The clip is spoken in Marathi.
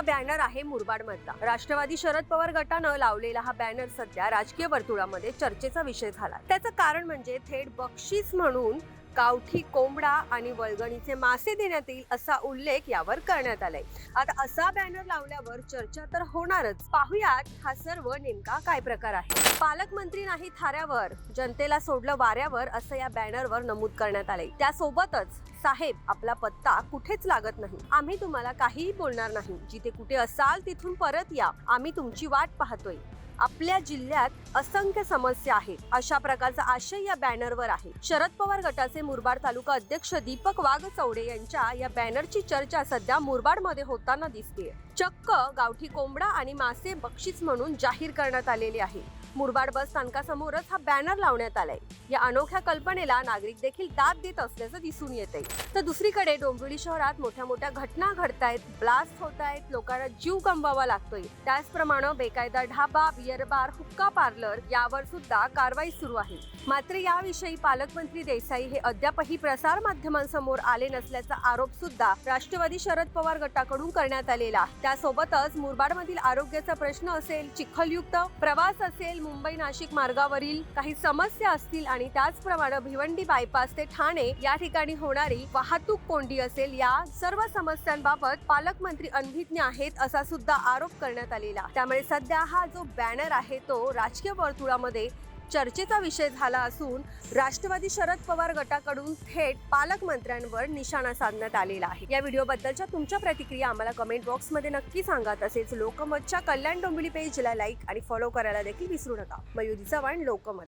हा बॅनर आहे मुरबाड मधला राष्ट्रवादी शरद पवार गटानं लावलेला हा बॅनर सध्या राजकीय वर्तुळामध्ये चर्चेचा विषय झाला त्याचं कारण म्हणजे थेट बक्षीस म्हणून गावठी कोंबडा आणि वळगणीचे मासे देण्यात येईल असा उल्लेख यावर करण्यात आलाय. आता असा बॅनर लावल्यावर चर्चा तर होणारच. पाहुयात हा सर्व नेमका काय प्रकार आहे? पालकमंत्री नाही थाऱ्यावर जनतेला सोडलं वाऱ्यावर असं या बॅनरवर नमूद करण्यात आलंय. त्यासोबतच साहेब आपला पत्ता कुठेच लागत नाही. आम्ही तुम्हाला काहीही बोलणार नाही. जिथे कुठे असाल तिथून परत या. आम्ही तुमची वाट पाहतोय. आपल्या जिल्ह्यात असंख्य समस्या आहेत. अशा प्रकारचा आशय या बॅनरवर आहे. शरद पवार गटाचे मुरबाड तालुका अध्यक्ष दीपक वाघचौडे यांच्या या बॅनरची चर्चा सध्या मुरबाडमध्ये होताना दिसते चक्क गावठी कोंबडा आणि मासे बक्षीस म्हणून जाहीर करण्यात आलेले आहे. मुरबाड बस स्थानकासमोरच हा बॅनर लावण्यात आलाय. या अनोख्या कल्पनेला नागरिक देखील दाद देत असल्याचं दिसून येते आहे तर दुसरीकडे डोंबिवली शहरात मोठ्या मोठ्या घटना घडतायत ब्लास्ट होत आहेत लोकांना जीव गमवावा लागतोय. त्याचप्रमाणे बेकायदा ढाबा बियर बार हुक्का पार्लर यावर सुद्धा कारवाई सुरू आहे. मात्र याविषयी पालकमंत्री देसाई हे अद्यापही प्रसार माध्यमांसमोर आले नसल्याचा आरोप सुद्धा राष्ट्रवादी शरद पवार गटाकडून करण्यात आलेला. त्यासोबतच मुरबाडमधील आरोग्याचा प्रश्न असेल चिखलयुक्त प्रवास असेल मुंबई नाशिक मार्गावरील काही समस्या असतील आणि त्याचप्रमाणे भिवंडी बायपास ते ठाणे या ठिकाणी होणारी वाहतूक कोंडी असेल या सर्व समस्यांबाबत पालकमंत्री अनभिज्ञ आहेत असा सुद्धा आरोप करण्यात आलेला. त्यामुळे सध्या हा जो बॅनर आहे तो राजकीय वर्तुळामध्ये चर्चेचा विषय झाला असून राष्ट्रवादी शरद पवार गटाकडून थेट पालकमंत्र्यांवर निशाणा साधण्यात आलेला आहे. या व्हिडिओबद्दलच्या तुमच्या प्रतिक्रिया आम्हाला कमेंट बॉक्समध्ये नक्की सांगा. तसेच लोकमतच्या कल्याण डोंबिवली पेजला लाईक आणि फॉलो करायला देखील विसरू नका. मयुरी चव्हाण लोकमत.